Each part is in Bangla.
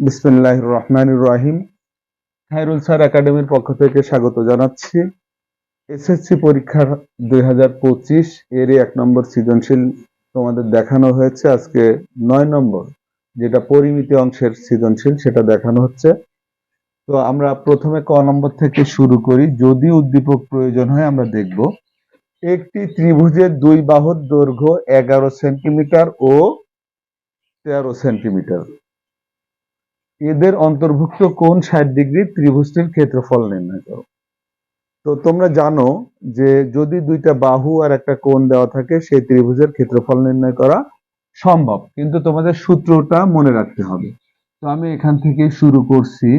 বিসমিল্লাহ রহমান রাহিম খায়রুল স্যার একাডেমির পক্ষ থেকে স্বাগত জানাচ্ছি। এসএসসি পরীক্ষার দুই হাজার পঁচিশ, এরই এক নম্বর সৃজনশীল তোমাদের দেখানো হয়েছে। আজকে নয় নম্বর, যেটা পরিমিতি অংশের সৃজনশীল, সেটা দেখানো হচ্ছে। তো আমরা প্রথমে ক নম্বর থেকে শুরু করি। যদি উদ্দীপক প্রয়োজন হয়, আমরা দেখব। একটি ত্রিভুজের দুই বাহুর দৈর্ঘ্য এগারো সেন্টিমিটার ও তেরো সেন্টিমিটার। এদের অন্তর্ভুক্ত কোন ষাট ডিগ্রি ত্রিভুজটির ক্ষেত্রফল নির্ণয় করো। তো তোমরা জানো যে যদি দুইটা বাহু আর একটা কোণ দেওয়া থাকে, সেই ত্রিভুজের ক্ষেত্রফল নির্ণয় করা সম্ভব। কিন্তু তোমাদের সূত্রটা মনে রাখতে হবে। তো আমি এখান থেকে শুরু করছি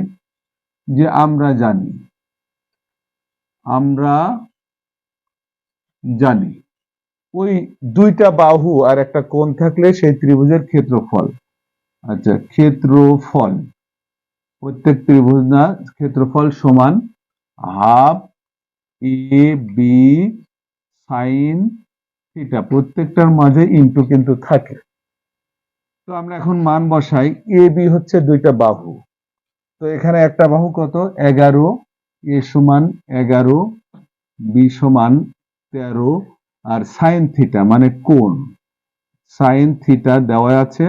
যে আমরা জানি। আমরা জানি, ওই দুইটা বাহু আর একটা কোণ থাকলে সেই ত্রিভুজের ক্ষেত্রফল আচ্ছা ক্ষেত্রফল। প্রত্যেক ত্রিভুজ না, ক্ষেত্রফল সমান half a b sine theta. প্রত্যেকটার মাঝে ইন্টু কিন্তু থাকে। তো আমরা এখন মান বসাই। এ বি হচ্ছে দুইটা বাহু। তো এখানে একটা বাহু কত? এগারো। এ সমান এগারো, বি সমান তেরো, আর সাইন থিটা মানে কোন সাইন থিটা দেওয়া আছে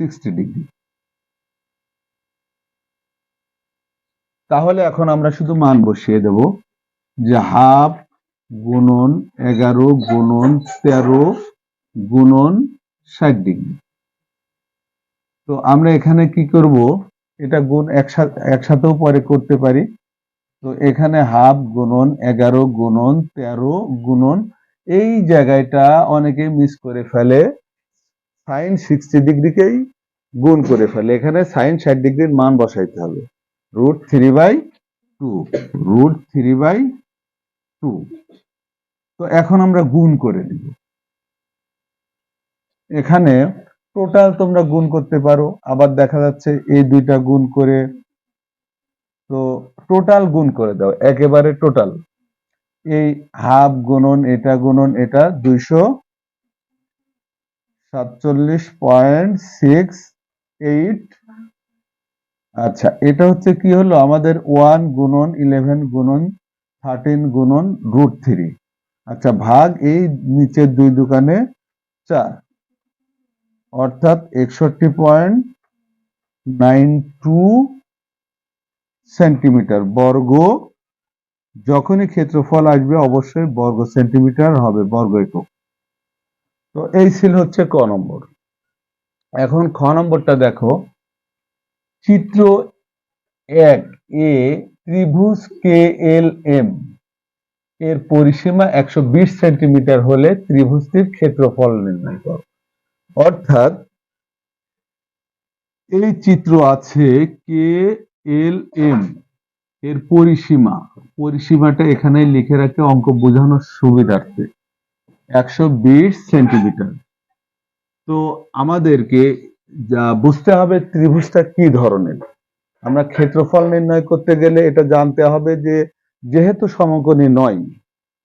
সিক্সটি ডিগ্রি তাহলে এখন আমরা শুধু মান বসিয়ে দেব, যে হাফ গুণন এগারো গুণন তেরো গুণন ষাট ডিগ্রি তো আমরা এখানে কি করব? এটা গুণ একসাথে, একসাথেও পরে করতে পারি। তো এখানে হাফ গুণন এগারো গুণন তেরো গুণন এই জায়গাটা অনেকে মিস করে ফেলে। সাইন সিক্সটি ডিগ্রিকেই গুণ করে ফেলে। এখানে সাইন ষাট ডিগ্রির মান বসাইতে হবে। Root three by two, root three by two. তো এখন আমরা গুণ করে দিব এখানে টোটাল তোমরা গুণ করতে পারো। আবার দেখা যাচ্ছে এই দুইটা গুণ করে, তো টোটাল গুণ করে দাও। একেবারে টোটাল এই হাফ গুণন, এটা গুণন, এটা দুইশো সাতচল্লিশ পয়েন্ট সিক্স এইট। আচ্ছা এটা হচ্ছে কি হলো? আমাদের ওয়ান গুণন ইলেভেন গুণন থার্টিন গুণন রুট থ্রি আচ্ছা ভাগ এই নিচের দুই দোকানে চার। অর্থাৎ একষট্টি পয়েন্ট নাইন টু সেন্টিমিটার। বর্গ, যখনই ক্ষেত্রফল আসবে অবশ্যই বর্গ সেন্টিমিটার হবে, বর্গ একক। তো এই ছিল হচ্ছে ক নম্বর। এখন খ নম্বরটা দেখো। চিত্র এক এ ত্রিভুজ কে এল এম। এর পরিসীমা একশো বিশ সেন্টিমিটার হলে ত্রিভুজটির ক্ষেত্রফল নির্ণয় করো। অর্থাৎ এই চিত্র আছে কে এল এম এর পরিসীমা। পরিসীমাটা এখানে লিখে রাখে অঙ্ক বোঝানোর সুবিধার্থে। একশো বিশ সেন্টিমিটার। তো আমাদেরকে যা বুঝতে হবে ত্রিভুজটা কি ধরনের। আমরা ক্ষেত্রফল নির্ণয় করতে গেলে এটা জানতে হবে যে যেহেতু সমকোণী নয়,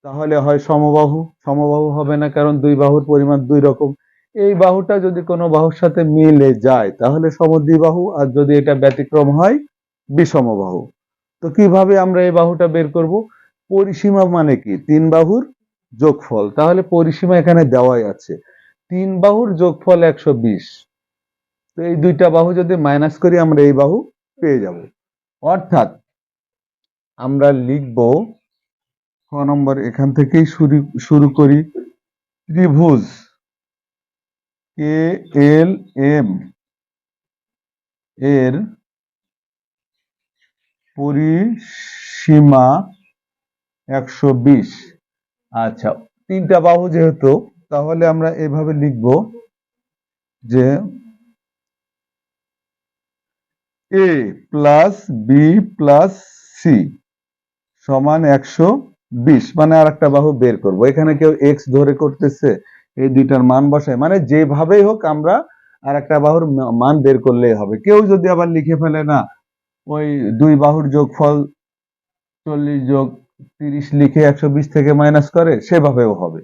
তাহলে হয় সমবাহু। সমবাহু হবে না কারণ দুই বাহুর পরিমাণ দুই রকম। এই বাহুটা যদি কোনো বাহুর সাথে মিলে যায়, তাহলে সমদ্বিবাহু, আর যদি এটা ব্যতিক্রম হয়, বিষমবাহু। তো কীভাবে আমরা এই বাহুটা বের করব? পরিসীমা মানে কি? তিন বাহুর যোগফল। তাহলে পরিসীমা এখানে দেওয়াই আছে। তিন বাহুর যোগফল একশো বিশ। তো এই দুইটা বাহু যদি মাইনাস করি, আমরা এই বাহু পেয়ে যাব। অর্থাৎ আমরা লিখব, ক নম্বর, এখান থেকেই শুরু শুরু করি। ত্রিভুজ, কে এল এম এর পরিসীমা একশো বিশ। আচ্ছা তিনটা বাহু যেহেতু, তাহলে আমরা এভাবে লিখব যে A plus B plus C সমান একশো বিশ মানে আর একটা বাহু বের করব। এখানে কেউ এক্স ধরে করতেছে, এই দুইটার মান বসায়। মানে যেভাবেই হোক, আমরা আর একটা বাহুর মান বের করলেই হবে। কেউ যদি আবার লিখে ফেলে না, ওই দুই বাহুর যোগফল চল্লিশ যোগ তিরিশ লিখে একশো বিশ থেকে মাইনাস করে, সেভাবেও হবে।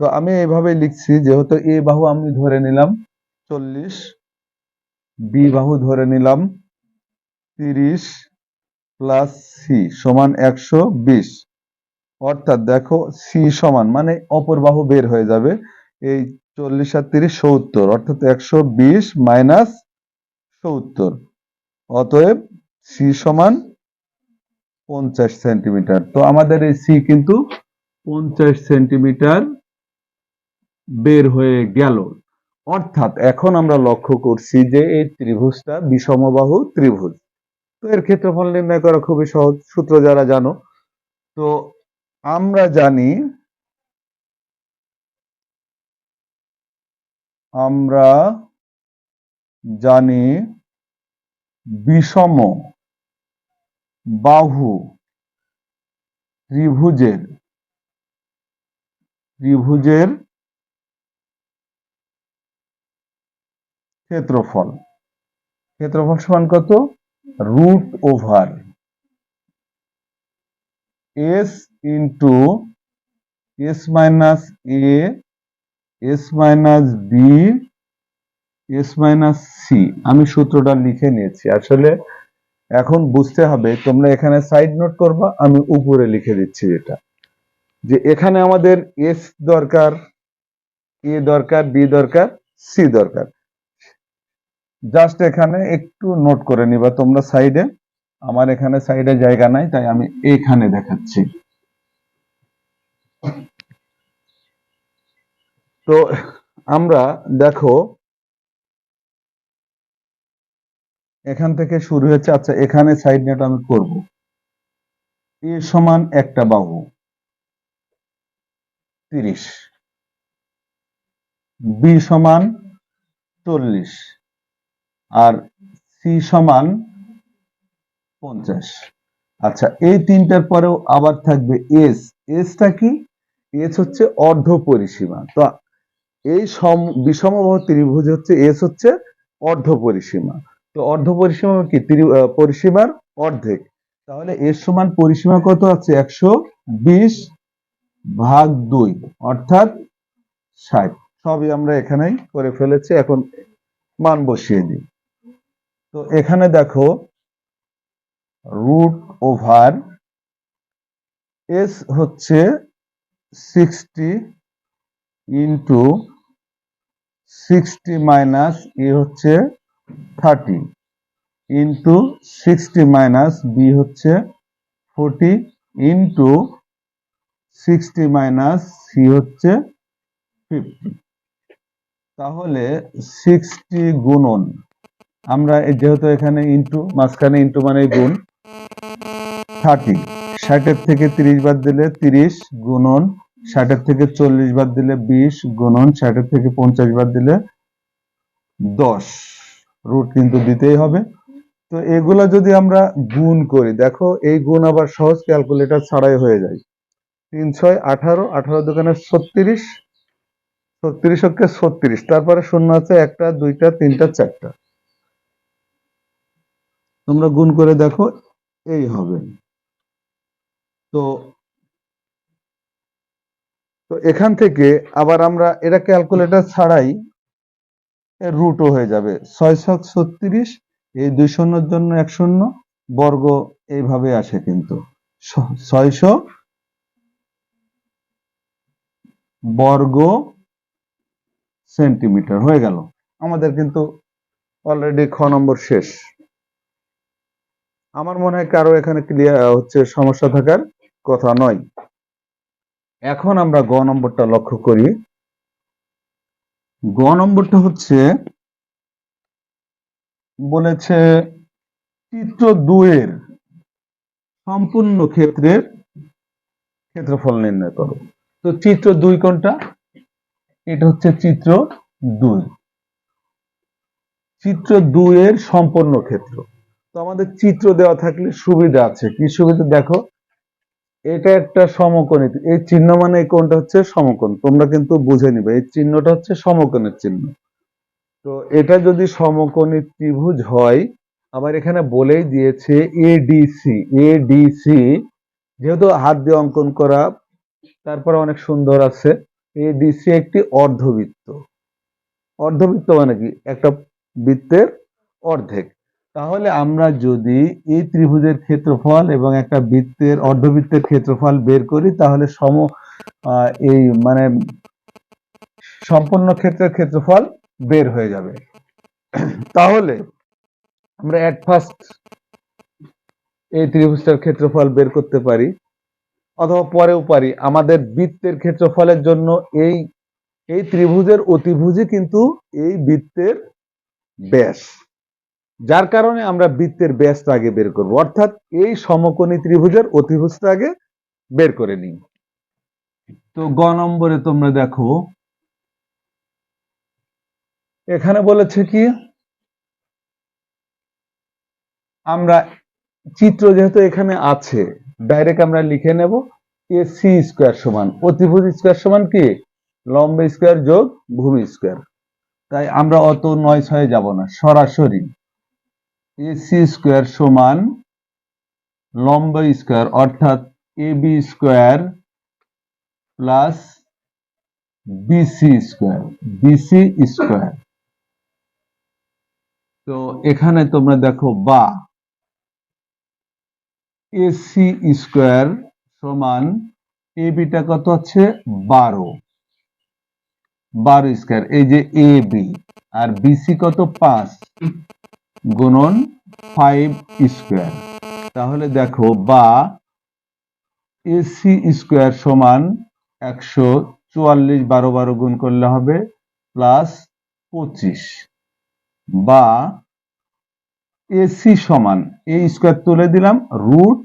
তো আমি এইভাবে লিখছি, যেহেতু এ বাহু আমি ধরে নিলাম, চল্লিশ, বি বাহু ধরে নিলাম, তিরিশ প্লাস সি সমান একশো বিশ। অর্থাৎ দেখো সি সমান মানে অপর বাহু বের হয়ে যাবে, এই চল্লিশ আর তিরিশ সত্তর, অর্থাৎ একশো বিশ মাইনাস সত্তর। অতএব সি সমান পঞ্চাশ সেন্টিমিটার। তো আমাদের এই সি কিন্তু পঞ্চাশ সেন্টিমিটার বের হয়ে গেল। অর্থাৎ এখন আমরা লক্ষ্য করছি যে এই ত্রিভুজটা বিষমবাহু ত্রিভুজ। তো এর ক্ষেত্রফল নির্ণয় করা খুবই সহজ, সূত্র যারা জানো। তো আমরা জানি আমরা জানি বিষম বাহু, ত্রিভুজের ত্রিভুজের ক্ষেত্রফল। ক্ষেত্রফল সমান কত? Root over S into S minus A, S minus B, S minus C. আমি সূত্রটা লিখে নিয়েছি। আসলে এখন বুঝতে হবে তোমরা এখানে সাইড নোট করবা, আমি উপরে লিখে দিচ্ছি এটা। যে এখানে আমাদের এস দরকার এ দরকার বি দরকার সি দরকার। জাস্ট এখানে একটু নোট করে নিবা তোমরা সাইডে আমার এখানে সাইডে জায়গা নাই, তাই আমি এখানে দেখাচ্ছি। তো আমরা দেখো এখান থেকে শুরু হয়েছে আচ্ছা এখানে সাইড নেট আমি করব। এ সমান একটা বাহু, তিরিশ। বি সমান চল্লিশ। আর সি সমান পঞ্চাশ। আচ্ছা এই তিনটার পরেও আবার থাকবে এস এসটা কি? এস হচ্ছে অর্ধ পরিসীমা। তো এই সম বিষমবাহু ত্রিভুজ হচ্ছে এস হচ্ছে অর্ধ পরিসীমা। তো অর্ধ পরিসীমা কি পরিসীমার অর্ধেক। তাহলে এর সমান পরিসীমা কত আছে? একশো বিশ ভাগ দুই, অর্থাৎ ষাট। সবই আমরা এখানেই করে ফেলেছি, এখন মান বসিয়ে দিই। তো এখানে দেখো, রুট ওভার এস হচ্ছে sixty into sixty minus A হচ্ছে thirty into sixty minus B হচ্ছে forty into sixty minus C হচ্ছে ফিফটি। তাহলে সিক্সটি গুণন, আমরা যেহেতু এখানে ইন্টু, মাঝখানে ইন্টু মানে গুণ, থার্টি। ষাটের থেকে তিরিশ বাদ দিলে তিরিশ গুণন, ষাটের থেকে চল্লিশ বাদ দিলে বিশ গুণন, ষাটের থেকে পঞ্চাশ বাদ দিলে দশ। রুট কিন্তু দিতেই হবে। তো এগুলা যদি আমরা গুণ করি, দেখো এই গুণ আবার সহজ ক্যালকুলেটর ছাড়াই হয়ে যায়। তিন, ছয়, আঠারো আঠারো দোকানে ছত্রিশ ছত্রিশ হচ্ছে ছত্রিশ, তারপরে শূন্য আছে একটা, দুইটা, তিনটা, চারটা। তোমরা গুণ করে দেখো, এই হবে। তো তো এখান থেকে আবার আমরা এটা ক্যালকুলেটর ছাড়াই রুটও হয়ে যাবে। ছয় ছক ছত্রিশ, এই দুই শূন্যর জন্য এক শূন্য বর্গ এইভাবে আসে কিন্তু। ছয়শো বর্গ সেন্টিমিটার হয়ে গেল। আমাদের কিন্তু অলরেডি খ নম্বর শেষ। আমার মনে হয় কারও এখানে ক্লিয়ার হচ্ছে সমস্যা থাকার কথা নয়। এখন আমরা গ নম্বরটা লক্ষ্য করি। গ নম্বরটা হচ্ছে বলেছে চিত্র দুয়ের সম্পূর্ণ ক্ষেত্রের ক্ষেত্রফল নির্ণয় করো। তো চিত্র দুই কোনটা? এটা হচ্ছে চিত্র দুই। চিত্র দুইয়ের সম্পূর্ণ ক্ষেত্র। তো আমাদের চিত্র দেওয়া থাকলে সুবিধা আছে। কি সুবিধা? দেখো এটা একটা সমকোণ এই চিহ্ন মানে এই কোণটা হচ্ছে সমকোণ। তোমরা কিন্তু বুঝে নিবে, এই চিহ্নটা হচ্ছে সমকোণের চিহ্ন। তো এটা যদি সমকোণী ত্রিভুজ হয় আবার এখানে বলেই দিয়েছে এডিসি এডিসি যেহেতু হাত দিয়ে অঙ্কন করা, তারপরে অনেক সুন্দর আছে। এডিসি একটি অর্ধবৃত্ত। অর্ধবৃত্ত মানে কি? একটা বৃত্তের অর্ধেক। তাহলে আমরা যদি এই ত্রিভুজের ক্ষেত্রফল এবং একটা বৃত্তের, অর্ধবৃত্তের ক্ষেত্রফল বের করি, তাহলে সম এই মানে সম্পূর্ণ ক্ষেত্রের ক্ষেত্রফল বের হয়ে যাবে। তাহলে আমরা অ্যাট ফার্স্ট এই ত্রিভুজটার ক্ষেত্রফল বের করতে পারি, অথবা পরেও পারি। আমাদের বৃত্তের ক্ষেত্রফলের জন্য এই এই ত্রিভুজের অতিভুজই কিন্তু এই বৃত্তের ব্যাস। যার কারণে আমরা বৃত্তের ব্যাসটা আগে বের করব। অর্থাৎ এই সমকোণী ত্রিভুজের অতিভুজটা আগে বের করে নিই। তো গ নম্বরে তোমরা দেখো, এখানে বলেছে কি, আমরা চিত্র যেহেতু এখানে আছে, ডাইরেক্ট আমরা লিখে নেব, এ সি স্কোয়ার সমান, অতিভুজ স্কোয়ার সমান কি? লম্ব স্কোয়ার যোগ ভূমি স্কোয়ার। তাই আমরা অত নয় ছয়ে যাব না, সরাসরি। এ সি স্কোয়ার সমান লম্ব স্কোয়ার অর্থাৎ A B square plus BC square BC square তো এখানে তোমরা দেখো বা। এসি স্কোয়ার সমান এ বিটা কত হচ্ছে? বারো। বারো স্কোয়ার এই যে এ বি আর বিসি কত? পাঁচ। গুণন ফাইভ স্কোয়ার তাহলে দেখো বা এসি স্কোয়ার সমান একশো চুয়াল্লিশ বারো বারো গুণ করলে হবে প্লাস পঁচিশ। বা এসি সমান এই স্কোয়ার তুলে দিলাম রুট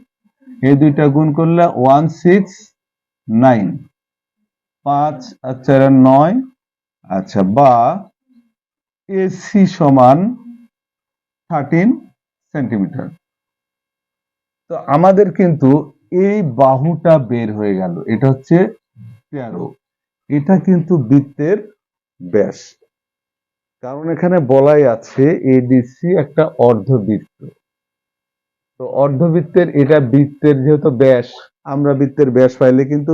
এই দুইটা গুণ করলে ওয়ান সিক্স নাইন পাঁচ আর চার আর নয়। আচ্ছা বা এসি সমান থার্টিন সেন্টিমিটার তো আমাদের কিন্তু এই বাহুটা বের হয়ে গেল। এটা হচ্ছে তেরো। এটা কিন্তু বৃত্তের ব্যাস। কারণ এখানে বলাই আছে এডিসি একটা অর্ধবৃত্ত। তো অর্ধবৃত্তের এটা বৃত্তের যেহেতু ব্যাস আমরা বৃত্তের ব্যাস পাইলে কিন্তু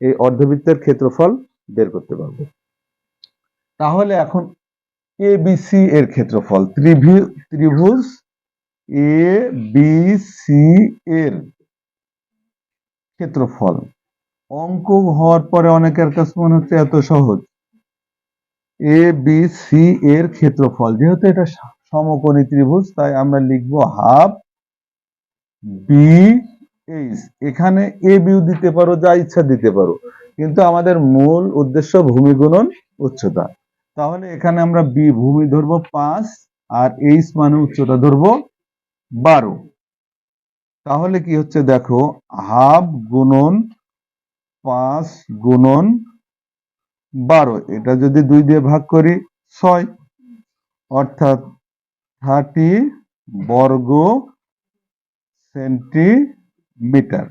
এই অর্ধবৃত্তের ক্ষেত্রফল বের করতে পারব। তাহলে এখন এ বিসি এর ক্ষেত্রফল। ত্রিভুজ এ বি সি এর ক্ষেত্রফল। অঙ্ক হওয়ার পরে অনেকের কাছে মনে হচ্ছে এত সহজ। এ বি সি এর ক্ষেত্রফল। যেহেতু এটা সমকোণী ত্রিভুজ, তাই আমরা লিখব হাফ বি এইচ এখানে এ বিউ দিতে পারো, যা ইচ্ছা দিতে পারো। কিন্তু আমাদের মূল উদ্দেশ্য ভূমি গুণন উচ্চতা। তাহলে এখানে আমরা বি ভূমি ধরবো পাঁচ, আর এইচ মানে উচ্চতা ধরবো বারো। তাহলে কি হচ্ছে দেখো, হাফ গুণন পাঁচ গুণন বারো, এটা যদি দুই দিয়ে ভাগ করি ছয়, অর্থাৎ থার্টি বর্গ সেন্টিমিটার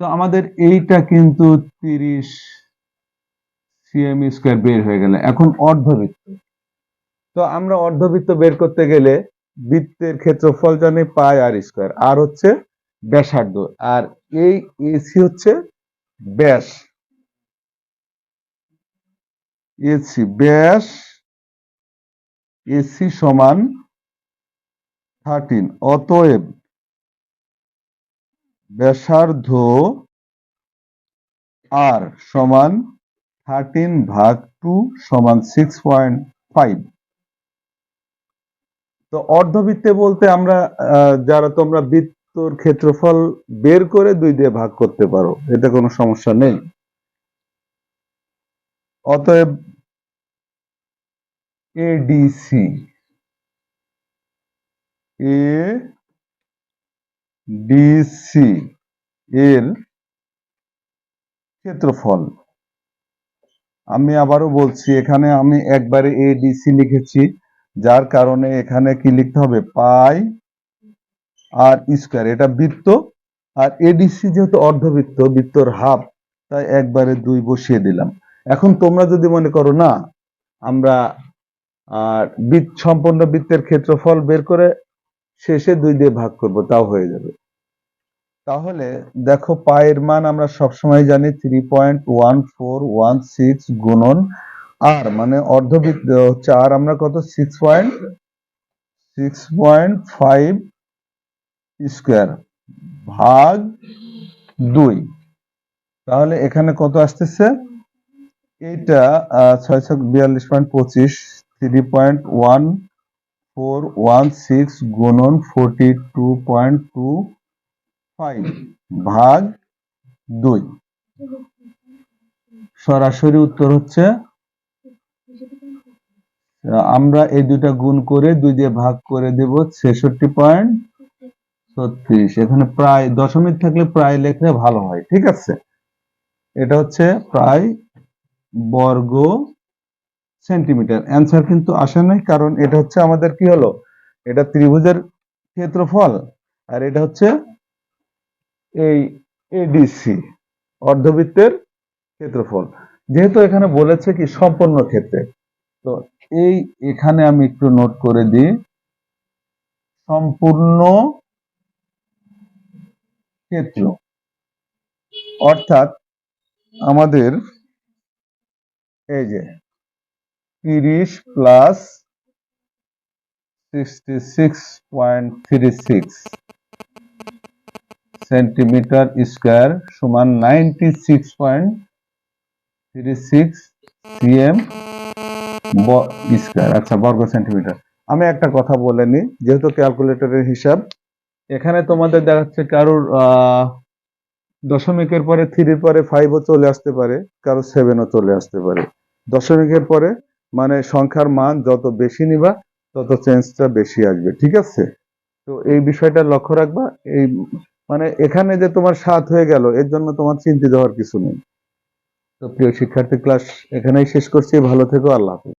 তো আমাদের এইটা কিন্তু তিরিশ সিএম স্কোয়ার বের হয়ে গেল, এখন অর্ধবৃত্ত। তো আমরা অর্ধবৃত্ত বের করতে গেলে বৃত্তের ক্ষেত্রফল জানি পাই আর স্কোয়ার আর হচ্ছে ব্যাসার্ধ, আর এই এসি হচ্ছে ব্যাস। এসি ব্যাস এসি সমান থার্টিন অতএব ব্যাসার্ধ আর সমান থার্টিন ভাগ টু সমান সিক্স পয়েন্ট ফাইভ তো অর্ধবৃত্তে বলতে আমরা যারা তোমরা বৃত্তর ক্ষেত্রফল বের করে দুই দিয়ে ভাগ করতে পারো, এতে কোনো সমস্যা নেই। অতএব এডিসি এ ডিসি এর ক্ষেত্রফল। আমি আবারও বলছি, এখানে আমি একবারে এডিসি লিখেছি, যার কারণে এখানে কি লিখতে হবে? পাই আর স্কোয়ার, এটা বৃত্ত। আর এডিসি যেহেতু অর্ধবৃত্ত, বৃত্তর হাফ, তাই একবারে দুই বসিয়ে দিলাম। এখন তোমরা যদি মনে করো, না, আমরা, আর বৃত্ত, সম্পূর্ণ বৃত্তের ক্ষেত্রফল বের করে শেষে দুই দিয়ে ভাগ করব, তাও হয়ে যাবে। তাহলে দেখো পায়ের মান আমরা সবসময় জানি three point one four one six গুণন আর মানে অর্ধবৃত্ত, হচ্ছে আর আমরা কত? Six point six point five square ভাগ দুই। তাহলে এখানে কত আসতেছে? এইটা ছয় ছয় বিয়াল্লিশ পয়েন্ট পঁচিশ three point one four one six গুণন forty two point two five ভাগ দুই। সরাসরি উত্তর হচ্ছে, আমরা এই দুইটা গুণ করে দুই দিয়ে ভাগ করে দেব, ছেষট্টি পয়েন্ট ছত্রিশ। এখানে প্রায়, দশমিক থাকলে প্রায় লেখলে ভালো হয়, ঠিক আছে? এটা হচ্ছে প্রায় বর্গ সেন্টিমিটার। অ্যান্সার কিন্তু আসে নাই, কারণ এটা হচ্ছে আমাদের কি হলো? এটা ত্রিভুজের ক্ষেত্রফল, আর এটা হচ্ছে এই এডিসি অর্ধবৃত্তের ক্ষেত্রফল। যেহেতু এখানে বলেছে কি সম্পূর্ণ ক্ষেত্রে, তো এই এখানে আমি একটু নোট করে দিই। সম্পূর্ণ ক্ষেত্র, অর্থাৎ আমাদের এই যে তিরিশ plus sixty six point three six centimetre square সমান ninety six point three six CM square. আচ্ছা বর্গ সেন্টিমিটার। আমি একটা কথা বলে নিই, যেহেতু ক্যালকুলেটরের হিসাব, এখানে তোমাদের দেখাচ্ছে কারোর দশমিকের পরে থ্রির পরে ফাইভও চলে আসতে পারে কারও সেভেনও চলে আসতে পারে। দশমিকের পরে মানে সংখ্যার মান যত বেশি নিবা, তত চেঞ্জটা বেশি আসবে, ঠিক আছে? তো এই বিষয়টা লক্ষ্য রাখবা, এই মানে এখানে যে তোমার সাত হয়ে গেল, এর জন্য তোমার চিন্তিত হওয়ার কিছু নেই। তো প্রিয় শিক্ষার্থী ক্লাস এখানেই শেষ করছি। ভালো থেকো, আল্লাহ হাফেজ।